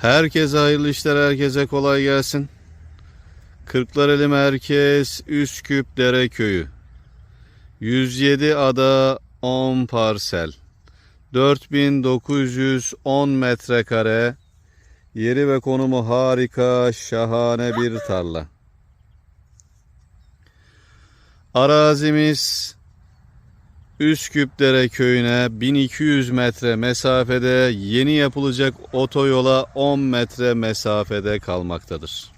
Herkese hayırlı işler, herkese kolay gelsin. Kırklareli Merkez Üsküp Dere Köyü. 107 ada 10 parsel. 4910 metrekare. Yeri ve konumu harika, şahane bir tarla. Arazimiz Üsküpdere köyüne 1200 metre mesafede yeni yapılacak otoyola 10 metre mesafede kalmaktadır.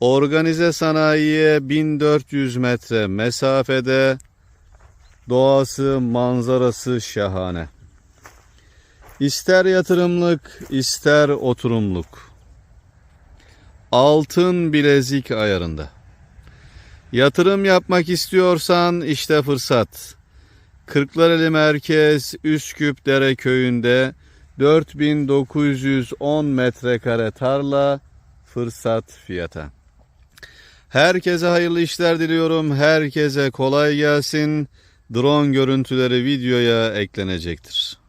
Organize sanayiye 1400 metre mesafede doğası manzarası şahane. İster yatırımlık ister oturumluk. Altın bilezik ayarında. Yatırım yapmak istiyorsan işte fırsat. Kırklareli Merkez Üsküp Dere Köyü'nde 4910 metrekare tarla fırsat fiyata. Herkese hayırlı işler diliyorum. Herkese kolay gelsin. Drone görüntüleri videoya eklenecektir.